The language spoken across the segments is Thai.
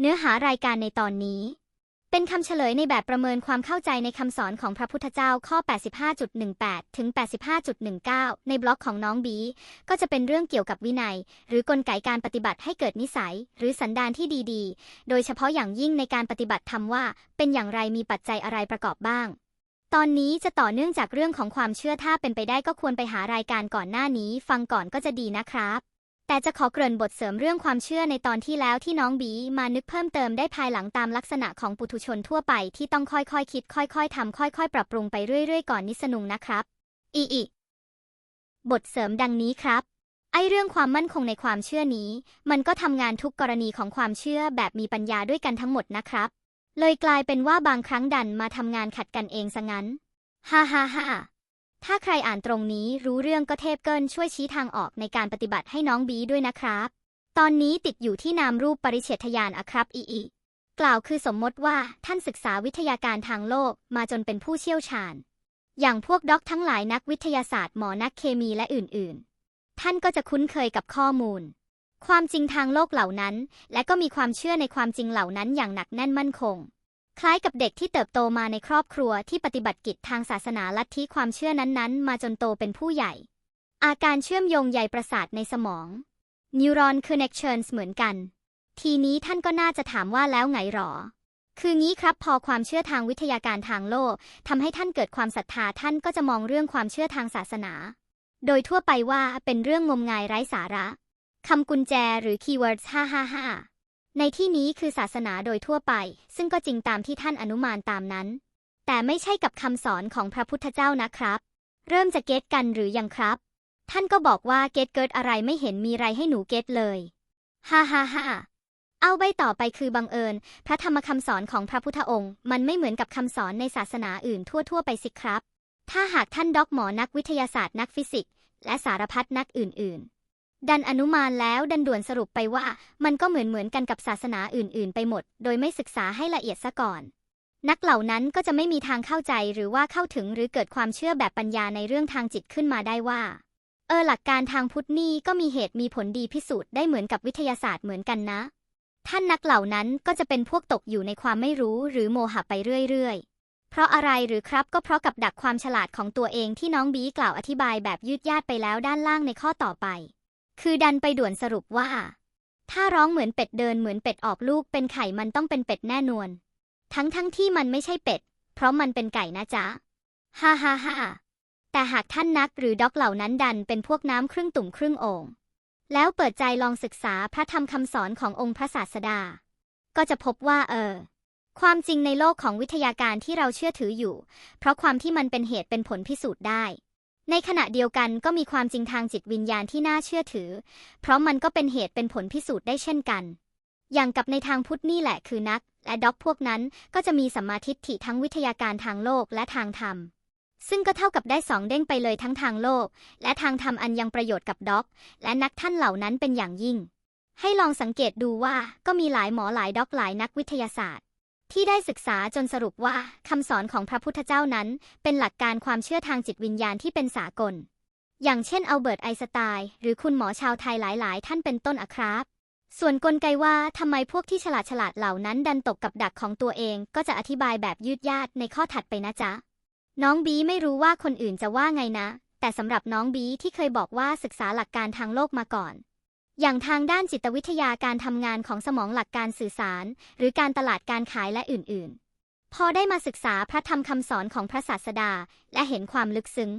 เนื้อหารายการในตอนนี้ เป็นคำเฉลยในแบบประเมินความเข้าใจในคำสอนของพระพุทธเจ้าข้อ 85.18 ถึง 85.19 ในบล็อกของน้องบี ก็จะเป็นเรื่องเกี่ยวกับวินัย หรือกลไกการปฏิบัติให้เกิดนิสัย หรือสันดานที่ดีๆ โดยเฉพาะอย่างยิ่งในการปฏิบัติธรรมว่า เป็นอย่างไรมีปัจจัยอะไรประกอบบ้าง ตอนนี้จะต่อเนื่องจากเรื่องของความเชื่อถ้าเป็นไปได้ก็ควรไปหารายการก่อนหน้านี้ ฟังก่อนก็จะดีนะครับ แต่จะขอเกริ่นบทเสริมเรื่องความเชื่อในตอนที่แล้วที่น้องบีมานึกเพิ่มเติมได้ภายหลังตามลักษณะของปุถุชนทั่วไปที่ต้องค่อยๆคคิด ค่อยๆทำค่อยๆ ปรับปรุงไปเรื่อยๆ ก่อนนิสนุงนะครับ อีอีบทเสริมดังนี้ครับ ไอเรื่องความมั่นคงในความเชื่อนี้ มันก็ทำงานทุกกรณีของความเชื่อแบบมีปัญญาด้วยกันทั้งหมดนะครับ เลยกลายเป็นว่าบางครั้งดันมาทำงานขัดกันเองซะงั้น ฮ่าฮ่าฮ่า ถ้าใครอ่านตรงนี้รู้เรื่องก็เทพเกินช่วยชี้ทางออกในการปฏิบัติให้น้องบีด้วยนะครับ ตอนนี้ติดอยู่ที่นามรูปปริเฉทยานอะครับอีอีกล่าวคือสมมติว่าท่านศึกษาวิทยาการทางโลกมาจนเป็นผู้เชี่ยวชาญ อย่างพวกด็อกทั้งหลายนักวิทยาศาสตร์หมอนักเคมีและอื่นๆ ท่านก็จะคุ้นเคยกับข้อมูล ความจริงทางโลกเหล่านั้น และก็มีความเชื่อในความจริงเหล่านั้นอย่างหนักแน่นมั่นคง คล้ายกับเด็กที่เติบโตมาในครอบครัวที่ปฏิบัติกิจทางศาสนาลัทธิความเชื่อนั้นๆ มาจนโตเป็นผู้ใหญ่ อาการเชื่อมโยงใยประสาทในสมอง neuron connections เหมือนกัน ทีนี้ท่านก็น่าจะถามว่าแล้วไงหรอ คืองี้ครับพอความเชื่อทางวิทยาการทางโลกทำให้ท่านเกิดความศรัทธาท่านก็จะมองเรื่องความเชื่อทางศาสนา โดยทั่วไปว่าเป็นเรื่องงมงายไร้สาระคำกุญแจหรือคีย์เวิร์ดฮ่าฮ่าฮ่า ในที่นี้คือศาสนาโดยทั่วไป ซึ่งก็จริงตามที่ท่านอนุมานตามนั้น แต่ไม่ใช่กับคำสอนของพระพุทธเจ้านะครับ เริ่มจะเก็ตกันหรือยังครับ ท่านก็บอกว่าเก็ตเกิดอะไรไม่เห็นมีไรให้หนูเก็ตเลยฮ่าฮ่าฮ่าเอาใบต่อไปคือบังเอิญ พระธรรมคำสอนของพระพุทธองค์ มันไม่เหมือนกับคำสอนในศาสนาอื่นทั่ว ๆ ไปสิครับ ถ้าหากท่านด็อกหมอนักวิทยาศาสตร์นักฟิสิกส์และสารพัดนักอื่น ๆ ดันอนุมานแล้วดันด่วนสรุปไปว่า มันก็เหมือนเหมือนกันกับศาสนาอื่น ๆ ไปหมด โดยไม่ศึกษาให้ละเอียดซะก่อน นักเหล่านั้นก็จะไม่มีทางเข้าใจหรือว่าเข้าถึงหรือเกิดความเชื่อแบบปัญญาในเรื่องทางจิตขึ้นมาได้ว่า เออหลักการทางพุทธนี่ก็มีเหตุมีผลดีพิสูจน์ได้เหมือนกับวิทยาศาสตร์เหมือนกันนะ ท่านนักเหล่านั้นก็จะเป็นพวกตกอยู่ในความไม่รู้หรือโมหะไปเรื่อยๆเพราะอะไรหรือครับก็เพราะกับดักความฉลาดของตัวเองที่น้องบีกล่าวอธิบายแบบยืดยาดไปแล้วด้านล่างในข้อต่อไป คือดันไปด่วนสรุปว่า ถ้าร้องเหมือนเป็ดเดินเหมือนเป็ดออกลูกเป็นไข่มันต้องเป็นเป็ดแน่นอน ทั้งทั้งที่มันไม่ใช่เป็ด เพราะมันเป็นไก่นะจ๊ะ ฮ่าฮ่าฮ่าแต่หากท่านนักหรือด็อกเหล่านั้นดันเป็นพวกน้ำครึ่งตุ่มครึ่งโอ่งแล้วเปิดใจลองศึกษาพระธรรมคำสอนขององค์พระศาสดา ก็จะพบว่าเออ ความจริงในโลกของวิทยาการที่เราเชื่อถืออยู่ เพราะความที่มันเป็นเหตุเป็นผลพิสูจน์ได้ ในขณะเดียวกันก็มีความจริงทางจิตวิญญาณที่น่าเชื่อถือ เพราะมันก็เป็นเหตุเป็นผลพิสูจน์ได้เช่นกัน อย่างกับในทางพุทธนี่แหละคือนัก และด็อกพวกนั้นก็จะมีสัมมาทิฏฐิทั้งวิทยาการทางโลกและทางธรรม ซึ่งก็เท่ากับได้สองเด้งไปเลยทั้งทางโลก และทางธรรมอันยังประโยชน์กับด็อก และนักท่านเหล่านั้นเป็นอย่างยิ่ง ให้ลองสังเกตดูว่าก็มีหลายหมอหลายด็อกหลายนักวิทยาศาสตร์ ที่ได้ศึกษาจนสรุปว่าคำสอนของพระพุทธเจ้านั้น เป็นหลักการความเชื่อทางจิตวิญญาณที่เป็นสากล อย่างเช่นอัลเบิร์ตไอสไตน์หรือคุณหมอชาวไทยหลาย ๆ ท่านเป็นต้นอะครับ ส่วนกลไกว่าทำไมพวกที่ฉลาดฉลาดเหล่านั้นดันตกกับดักของตัวเอง ก็จะอธิบายแบบยืดยาดในข้อถัดไปนะจ๊ะ น้องบีไม่รู้ว่าคนอื่นจะว่าไงนะ แต่สำหรับน้องบีที่เคยบอกว่าศึกษาหลักการทางโลกมาก่อน อย่างทางด้านจิตวิทยาการทำงานของสมองหลักการสื่อสาร หรือการตลาดการขายและอื่นๆ พอได้มาศึกษาพระธรรมคำสอนของพระศาสดา และเห็นความลึกซึ้ง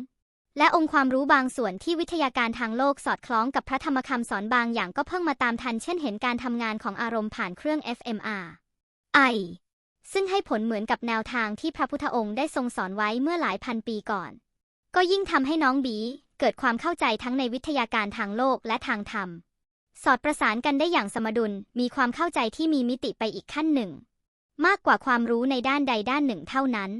และองค์ความรู้บางส่วนที่วิทยาการทางโลกสอดคล้องกับพระธรรมคำสอนบางอย่างก็เพิ่งมาตามทัน เช่นเห็นการทำงานของอารมณ์ผ่านเครื่อง fMR I ซึ่งให้ผลเหมือนกับแนวทางที่พระพุทธองค์ได้ทรงสอนไว้เมื่อหลายพันปีก่อน ก็ยิ่งทำให้น้องบีเกิดความเข้าใจทั้งในวิทยาการทางโลกและทางธรรม สอดประสานกันได้อย่างสมดุล มีความเข้าใจที่มีมิติไปอีกขั้นหนึ่ง มากกว่าความรู้ในด้านใดด้านหนึ่งเท่านั้น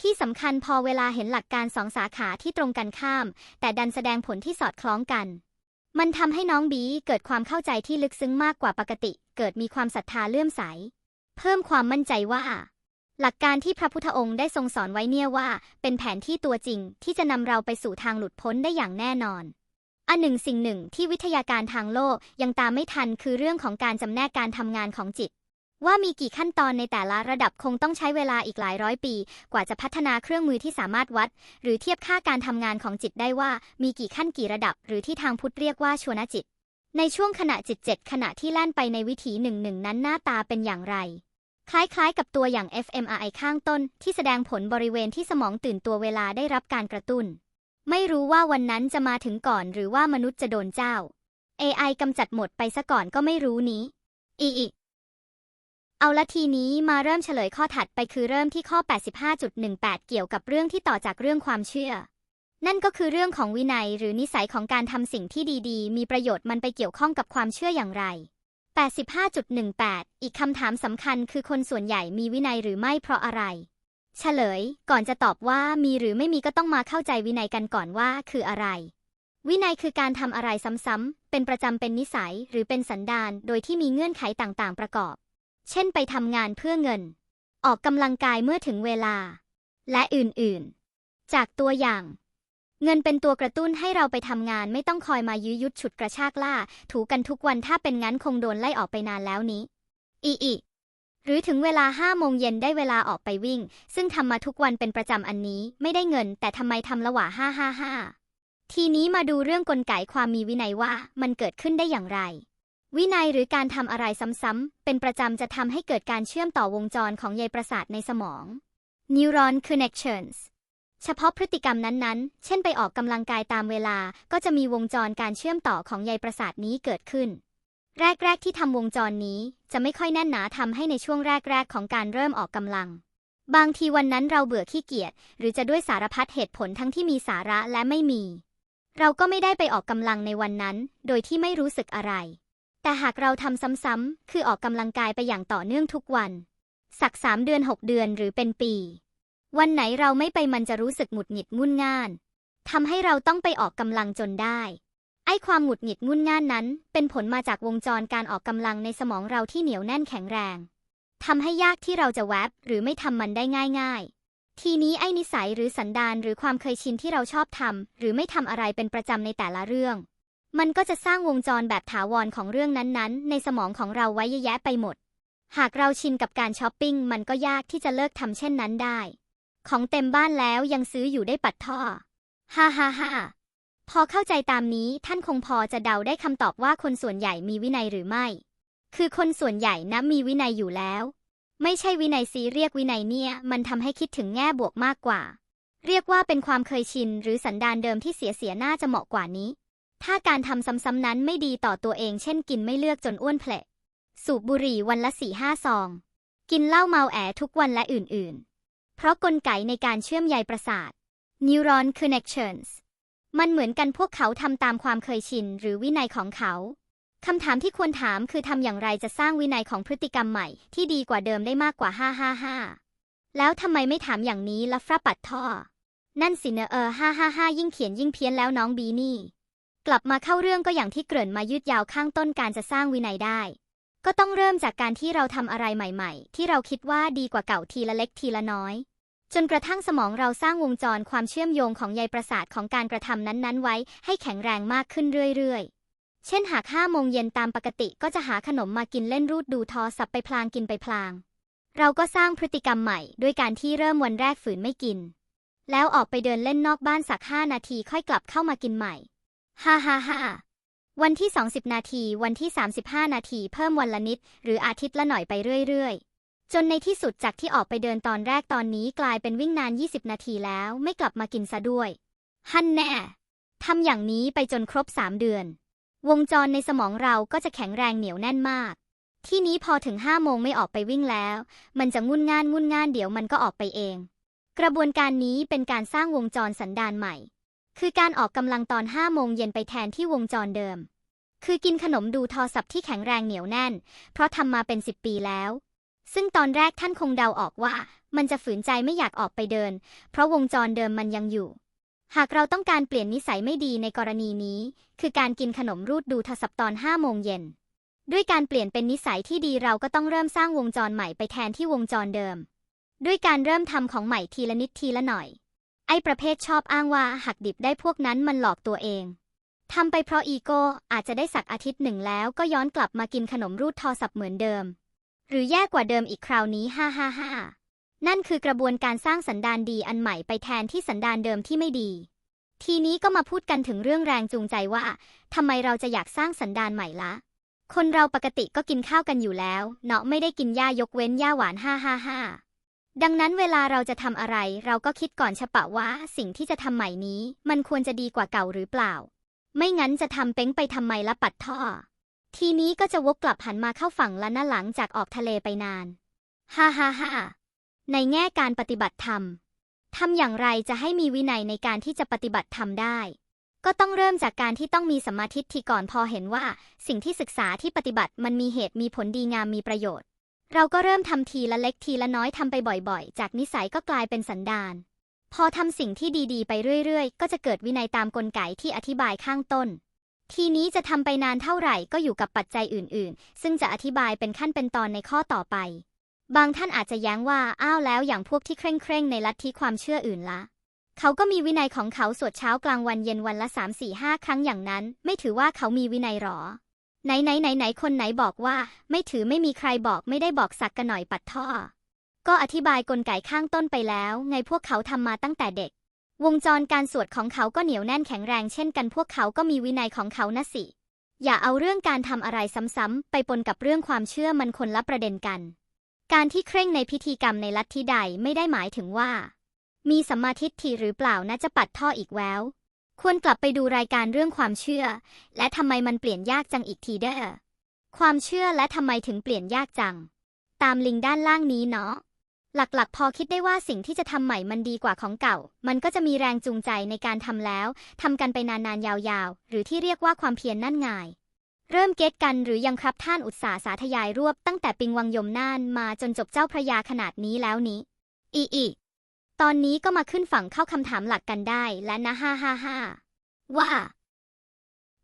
ที่สำคัญพอเวลาเห็นหลักการสองสาขาที่ตรงกันข้าม แต่ดันแสดงผลที่สอดคล้องกัน มันทำให้น้องบีเกิดความเข้าใจที่ลึกซึ้งมากกว่าปกติ เกิดมีความศรัทธาเลื่อมใส เพิ่มความมั่นใจว่าหลักการที่พระพุทธองค์ได้ทรงสอนไว้เนี่ยว่า เป็นแผนที่ตัวจริงที่จะนำเราไปสู่ทางหลุดพ้นได้อย่างแน่นอน อันหนึ่งสิ่งหนึ่งที่วิทยาการทางโลกยังตามไม่ทันคือเรื่องของการจำแนกการทำงานของจิต ว่ามีกี่ขั้นตอนในแต่ละระดับคงต้องใช้เวลาอีกหลายร้อยปี กว่าจะพัฒนาเครื่องมือที่สามารถวัด หรือเทียบค่าการทำงานของจิตได้ว่ามีกี่ขั้นกี่ระดับ หรือที่ทางพุทธเรียกว่าชวนจิต ในช่วงขณะจิตเจ็ดขณะที่แล่นไปในวิถีหนึ่งหนึ่งนั้นหน้าตาเป็นอย่างไรคล้ายๆ กับตัวอย่าง fMRI ข้างต้น ที่แสดงผลบริเวณที่สมองตื่นตัวเวลาได้รับการกระตุ้น ไม่รู้ว่าวันนั้นจะมาถึงก่อนหรือว่ามนุษย์จะโดนเจ้า AI กำจัดหมดไปซะก่อนก็ไม่รู้นี้ อีอีเอาละทีนี้มาเริ่มเฉลยข้อถัดไปคือเริ่มที่ข้อ 85.18 เกี่ยวกับเรื่องที่ต่อจากเรื่องความเชื่อ นั่นก็คือเรื่องของวินัยหรือนิสัยของการทำสิ่งที่ดีๆ มีประโยชน์มันไปเกี่ยวข้องกับความเชื่ออย่างไร 85.18 อีกคำถามสำคัญคือคนส่วนใหญ่มีวินัยหรือไม่เพราะอะไร เฉลย ก่อนจะตอบว่ามีหรือไม่มีก็ต้องมาเข้าใจวินัยกันก่อนว่าคืออะไร วินัยคือการทำอะไรซ้ำๆเป็นประจำเป็นนิสัยหรือเป็นสันดานโดยที่มีเงื่อนไขต่างๆ ประกอบ เช่นไปทำงานเพื่อเงิน ออกกำลังกายเมื่อถึงเวลา และอื่นๆ จากตัวอย่าง เงินเป็นตัวกระตุ้นให้เราไปทำงานไม่ต้องคอยมายื้อยุดฉุดกระชากล่า ถูกันทุกวันถ้าเป็นงั้นคงโดนไล่ออกไปนานแล้วนี้อีอี หรือถึงเวลาห้าโมงเย็นได้เวลาออกไปวิ่ง ซึ่งทำมาทุกวันเป็นประจำอันนี้ ไม่ได้เงิน แต่ทำไมทำละหว่าห้าห้าห้าทีนี้มาดูเรื่องกลไกความมีวินัยว่า มันเกิดขึ้นได้อย่างไร วินัยหรือการทำอะไรซ้ำๆเป็นประจำจะทำให้เกิดการเชื่อมต่อวงจรของใยประสาทในสมอง Neuron Connections เฉพาะพฤติกรรมนั้นๆ เช่นไปออกกำลังกายตามเวลา ก็จะมีวงจรการเชื่อมต่อของใยประสาทนี้เกิดขึ้น แรก ๆ ที่ทำวงจรนี้จะไม่ค่อยแน่นหนาทำให้ในช่วงแรก ๆ ของการเริ่มออกกำลัง บางทีวันนั้นเราเบื่อขี้เกียจหรือจะด้วยสารพัดเหตุผลทั้งที่มีสาระและไม่มี เราก็ไม่ได้ไปออกกำลังในวันนั้น โดยที่ไม่รู้สึกอะไร แต่หากเราทำซ้ำๆคือออกกำลังกายไปอย่างต่อเนื่องทุกวัน สักสามเดือนหกเดือนหรือเป็นปี วันไหนเราไม่ไปมันจะรู้สึกหงุดหงิดงุนง่านทำให้เราต้องไปออกกำลังจนได้ ไอ้ความหงุดหงิดงุนง่านนั้น เป็นผลมาจากวงจรการออกกำลังในสมองเราที่เหนียวแน่นแข็งแรงทำให้ยากที่เราจะแวบหรือไม่ทำมันได้ง่ายๆ ทีนี้ไอ้นิสัยหรือสันดานหรือความเคยชินที่เราชอบทำหรือไม่ทำอะไรเป็นประจำในแต่ละเรื่อง มันก็จะสร้างวงจรแบบถาวรของเรื่องนั้นๆ ในสมองของเราไว้เยอะแยะไปหมด หากเราชินกับการช้อปปิ้งมันก็ยากที่จะเลิกทำเช่นนั้นได้ ของเต็มบ้านแล้วยังซื้ออยู่ได้ปัดท่อ ฮ่าฮ่าฮ่า พอเข้าใจตามนี้ท่านคงพอจะเดาได้คำตอบว่าคนส่วนใหญ่มีวินัยหรือไม่ คือคนส่วนใหญ่นะมีวินัยอยู่แล้ว ไม่ใช่วินัยซีเรียกวินัยเนี่ย มันทำให้คิดถึงแง่บวกมากกว่า เรียกว่าเป็นความเคยชินหรือสันดานเดิมที่เสียเสียน่าจะเหมาะกว่านี้ ถ้าการทำซ้ำๆนั้นไม่ดีต่อตัวเอง เช่น กินไม่เลือกจนอ้วนเพลสูบบุหรี่วันละสี่ห้าซอง กินเหล้าเมาแอทุกวันและอื่นๆ เพราะกลไกในการเชื่อมใยประสาท Neuron Connections มันเหมือนกันพวกเขาทำตามความเคยชินหรือวินัยของเขาคำถามที่ควรถามคือทำอย่างไรจะสร้างวินัยของพฤติกรรมใหม่ที่ดีกว่าเดิมได้มากกว่า 555 แล้วทำไมไม่ถามอย่างนี้ละฟราปัดท่อ นั่นสิเนอเออ 555 ยิ่งเขียนยิ่งเพี้ยนแล้วน้องบีนี่ กลับมาเข้าเรื่องก็อย่างที่เกริ่นมายืดยาวข้างต้นการจะสร้างวินัยได้ ก็ต้องเริ่มจากการที่เราทำอะไรใหม่ ๆ ที่เราคิดว่าดีกว่าเก่าทีละเล็กทีละน้อย จนกระทั่งสมองเราสร้างวงจรความเชื่อมโยงของใยประสาทของการกระทำนั้นๆ ไว้ ให้แข็งแรงมากขึ้นเรื่อยๆ เช่นหากห้าโมงเย็นตามปกติก็จะหาขนมมากินเล่นรูดดูทอสับไปพลางกินไปพลาง เราก็สร้างพฤติกรรมใหม่ด้วยการที่เริ่มวันแรกฝืนไม่กิน แล้วออกไปเดินเล่นนอกบ้านสักห้านาทีค่อยกลับเข้ามากินใหม่ฮ่าฮ่าฮ่าวันที่ 20 นาที วันที่ 35 นาที เพิ่มวันละนิด หรืออาทิตย์ละหน่อยไปเรื่อยๆ จนในที่สุดจากที่ออกไปเดินตอนแรกตอนนี้กลายเป็นวิ่งนาน 20 นาทีแล้วไม่กลับมากินซะด้วย ฮันแน่ทำอย่างนี้ไปจนครบ3เดือน วงจรในสมองเราก็จะแข็งแรงเหนียวแน่นมาก ที่นี้พอถึง5โมงไม่ออกไปวิ่งแล้ว มันจะงุนง่านงุนง่านเดี๋ยวมันก็ออกไปเอง กระบวนการนี้เป็นการสร้างวงจรสันดานใหม่ คือการออกกำลังตอน5โมงเย็นไปแทนที่วงจรเดิม คือกินขนมดูทรศัพท์ที่แข็งแรงเหนียวแน่น เพราะทำมาเป็น10ปีแล้ว ซึ่งตอนแรกท่านคงเดาออกว่า มันจะฝืนใจไม่อยากออกไปเดิน เพราะวงจรเดิมมันยังอยู่ หากเราต้องการเปลี่ยนนิสัยไม่ดีในกรณีนี้ คือการกินขนมรูดดูทศัพท์ตอน5โมงเย็นด้วยการเปลี่ยนเป็นนิสัยที่ดีเราก็ต้องเริ่มสร้างวงจรใหม่ไปแทนที่วงจรเดิม ด้วยการเริ่มทำของใหม่ทีละนิดทีละหน่อย ไอ้ประเภทชอบอ้างว่าหักดิบได้พวกนั้นมันหลอกตัวเองทำไปเพราะอีโก้อาจจะได้สักอาทิตย์หนึ่งแล้วก็ย้อนกลับมากินขนมรูดทอสับเหมือนเดิม หรือแย่กว่าเดิมอีกคราวนี้ฮ่าฮ่าฮ่านั่นคือกระบวนการสร้างสันดานดีอันใหม่ไปแทนที่สันดานเดิมที่ไม่ดี ทีนี้ก็มาพูดกันถึงเรื่องแรงจูงใจว่าทำไมเราจะอยากสร้างสันดานใหม่ละ คนเราปกติก็กินข้าวกันอยู่แล้ว เนาะไม่ได้กินหญ้ายกเว้นหญ้าหวานฮ่าฮ่าฮ่าดังนั้นเวลาเราจะทำอะไร เราก็คิดก่อนฉปะว่าสิ่งที่จะทำใหม่นี้ มันควรจะดีกว่าเก่าหรือเปล่า ไม่งั้นจะทำเป้งไปทำไมละปัดท่อ ทีนี้ก็จะวกกลับหันมาเข้าฝั่งละนะหลังจากออกทะเลไปนาน ฮ่าฮ่าฮ่าในแง่การปฏิบัติธรรม ทำอย่างไรจะให้มีวินัยในการที่จะปฏิบัติธรรมได้ ก็ต้องเริ่มจากการที่ต้องมีสมาธิที่ก่อนพอเห็นว่า สิ่งที่ศึกษาที่ปฏิบัติมันมีเหตุมีผลดีงามมีประโยชน์ เราก็เริ่มทำทีละเล็กทีละน้อยทำไปบ่อยๆ จากนิสัยก็กลายเป็นสันดาน พอทำสิ่งที่ดีๆ ไปเรื่อยๆ ก็จะเกิดวินัยตามกลไกที่อธิบายข้างต้น ทีนี้จะทำไปนานเท่าไหร่ก็อยู่กับปัจจัยอื่นๆ ซึ่งจะอธิบายเป็นขั้นเป็นตอนในข้อต่อไป บางท่านอาจจะแย้งว่า อ้าวแล้วอย่างพวกที่เคร่งเคร่งในลัทธิความเชื่ออื่นละเขาก็มีวินัยของเขาสวดเช้ากลางวันเย็นวันละสามสี่ห้าครั้งอย่างนั้น ไม่ถือว่าเขามีวินัยหรอ ไหนไหนไหนไหนคนไหนบอกว่า ไม่ถือไม่มีใครบอกไม่ได้บอกสักกันหน่อยปัดท่อ ก็อธิบายกลไกข้างต้นไปแล้ว ไงพวกเขาทำมาตั้งแต่เด็ก วงจรการสวดของเขาก็เหนียวแน่นแข็งแรงเช่นกันพวกเขาก็มีวินัยของเขานะสิ อย่าเอาเรื่องการทำอะไรซ้ำๆไปปนกับเรื่องความเชื่อมันคนละประเด็นกัน การที่เคร่งในพิธีกรรมในลัทธิใดไม่ได้หมายถึงว่า มีสัมมาทิฏฐิหรือเปล่านะจะปัดท่ออีกแววควรกลับไปดูรายการเรื่องความเชื่อ และทำไมมันเปลี่ยนยากจังอีกทีเด้อความเชื่อและทำไมถึงเปลี่ยนยากจัง ตามลิงก์ด้านล่างนี้เนาะ หลักๆ พอคิดได้ว่าสิ่งที่จะทำใหม่มันดีกว่าของเก่า มันก็จะมีแรงจูงใจในการทำแล้วทำกันไปนานๆ ยาวๆ หรือที่เรียกว่าความเพียรนนั่นง่ายเริ่มเก็ตกันหรือยังครับท่านอุตสาห์สาธยายรวบตั้งแต่ปิงวังยมน่านมาจนจบเจ้าพระยาขนาดนี้แล้วนี้ อีอีตอนนี้ก็มาขึ้นฝั่งเข้าคำถามหลักกันได้และนะฮ่าฮ่าฮ่าว่า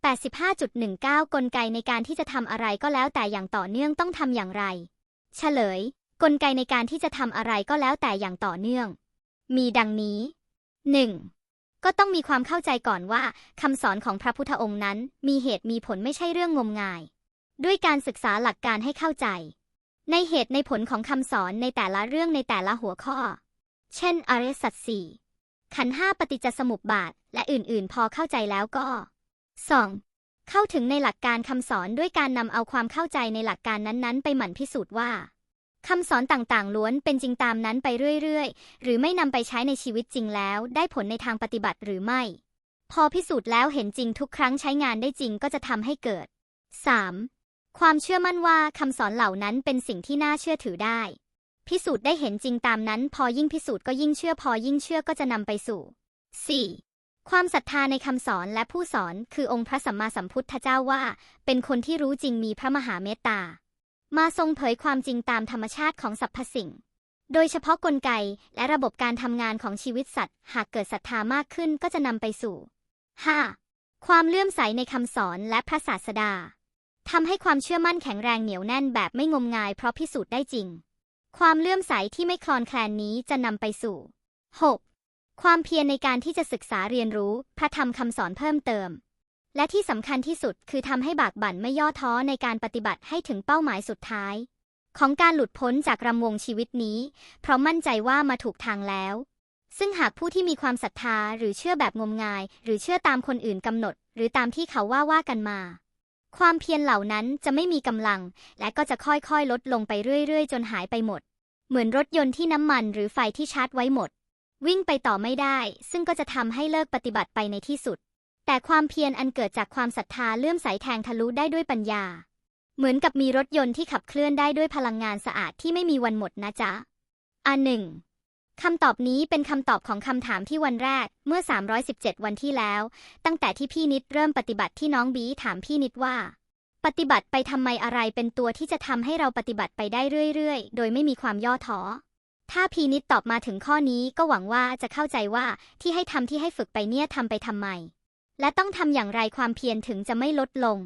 85.19 กลไกในการที่จะทำอะไรก็แล้วแต่อย่างต่อเนื่องต้องทำอย่างไร เฉลย กลไกในการที่จะทำอะไรก็แล้วแต่อย่างต่อเนื่อง มีดังนี้ 1. ก็ต้องมีความเข้าใจก่อนว่าคำสอนของพระพุทธองค์นั้น มีเหตุมีผลไม่ใช่เรื่องงมงาย ด้วยการศึกษาหลักการให้เข้าใจ ในเหตุในผลของคำสอนในแต่ละเรื่องในแต่ละหัวข้อ เช่น อริยสัจสี่ขันห้าปฏิจจสมุปบาท และอื่นๆ พอเข้าใจแล้วก็ 2. เข้าถึงในหลักการคำสอนด้วยการนำเอาความเข้าใจในหลักการนั้นๆ ไปหมั่นพิสูจน์ว่า คำสอนต่างๆ ล้วนเป็นจริงตามนั้นไปเรื่อยๆ หรือไม่นำไปใช้ในชีวิตจริงแล้ว ได้ผลในทางปฏิบัติหรือไม่ พอพิสูจน์แล้วเห็นจริงทุกครั้งใช้งานได้จริงก็จะทำให้เกิด 3. ความเชื่อมั่นว่าคำสอนเหล่านั้นเป็นสิ่งที่น่าเชื่อถือได้ พิสูจน์ได้เห็นจริงตามนั้น พอยิ่งพิสูจน์ก็ยิ่งเชื่อพอยิ่งเชื่อก็จะนำไปสู่ 4. ความศรัทธาในคำสอนและผู้สอนคือองค์พระสัมมาสัมพุทธเจ้าว่า เป็นคนที่รู้จริงมีพระมหาเมตตา มาทรงเผยความจริงตามธรรมชาติของสรรพสิ่ง โดยเฉพาะกลไกและระบบการทำงานของชีวิตสัตว์ หากเกิดศรัทธามากขึ้นก็จะนำไปสู่ 5. ความเลื่อมใสในคำสอนและพระศาสดาทำให้ความเชื่อมั่นแข็งแรงเหนียวแน่นแบบไม่งมงายเพราะพิสูจน์ได้จริง ความเลื่อมใสที่ไม่คลอนแคลนนี้จะนำไปสู่ 6. ความเพียรในการที่จะศึกษาเรียนรู้พระธรรมคำสอนเพิ่มเติม และที่สำคัญที่สุดคือทำให้บากบั่นไม่ย่อท้อในการปฏิบัติให้ถึงเป้าหมายสุดท้าย ของการหลุดพ้นจากรำวงชีวิตนี้ เพราะมั่นใจว่ามาถูกทางแล้ว ซึ่งหากผู้ที่มีความศรัทธาหรือเชื่อแบบงมงาย หรือเชื่อตามคนอื่นกำหนด หรือตามที่เขาว่าว่ากันมา ความเพียรเหล่านั้นจะไม่มีกำลัง และก็จะค่อยๆ ลดลงไปเรื่อยๆ จนหายไปหมด เหมือนรถยนต์ที่น้ำมันหรือไฟที่ชาร์จไว้หมด วิ่งไปต่อไม่ได้ ซึ่งก็จะทำให้เลิกปฏิบัติไปในที่สุด แต่ความเพียรอันเกิดจากความศรัทธาเลื่อมใสแทงทะลุได้ด้วยปัญญา เหมือนกับมีรถยนต์ที่ขับเคลื่อนได้ด้วยพลังงานสะอาดที่ไม่มีวันหมดนะจ๊ะอันหนึ่งคำตอบนี้เป็นคำตอบของคำถามที่วันแรกเมื่อ 317 วันที่แล้ว ตั้งแต่ที่พี่นิดเริ่มปฏิบัติที่น้องบีถามพี่นิดว่า ปฏิบัติไปทำไมอะไรเป็นตัวที่จะทำให้เราปฏิบัติไปได้เรื่อยๆ โดยไม่มีความย่อท้อถ้าพี่นิดตอบมาถึงข้อนี้ก็หวังว่าจะเข้าใจว่าที่ให้ทำที่ให้ฝึกไปเนี่ยทำไปทำไม และต้องทำอย่างไรความเพียรถึงจะไม่ลดลง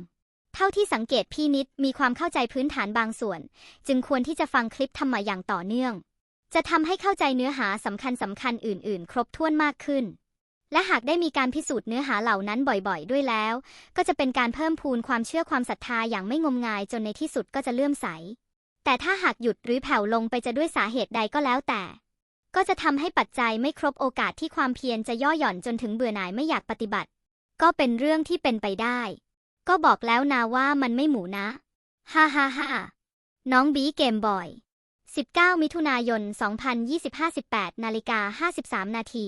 เท่าที่สังเกตพี่นิดมีความเข้าใจพื้นฐานบางส่วน จึงควรที่จะฟังคลิปทำมาอย่างต่อเนื่อง จะทำให้เข้าใจเนื้อหาสำคัญสำคัญอื่น ๆ ครบถ้วนมากขึ้น และหากได้มีการพิสูจน์เนื้อหาเหล่านั้นบ่อยๆ ด้วยแล้ว ก็จะเป็นการเพิ่มพูนความเชื่อความศรัทธาอย่างไม่งมงายจนในที่สุดก็จะเลื่อมใส แต่ถ้าหากหยุดหรือแผ่วลงไปจะด้วยสาเหตุใดก็แล้วแต่ก็จะทำให้ปัจจัยไม่ครบโอกาสที่ความเพียรจะย่อหย่อนจนถึงเบื่อหน่ายไม่อยากปฏิบัติ ก็เป็นเรื่องที่เป็นไปได้ ก็บอกแล้วนาว่ามันไม่หมูนะ ฮ่าฮ่าฮ่าน้องบีเกมบอย 19 มิถุนายน 2025 18นาฬิกา53 นาที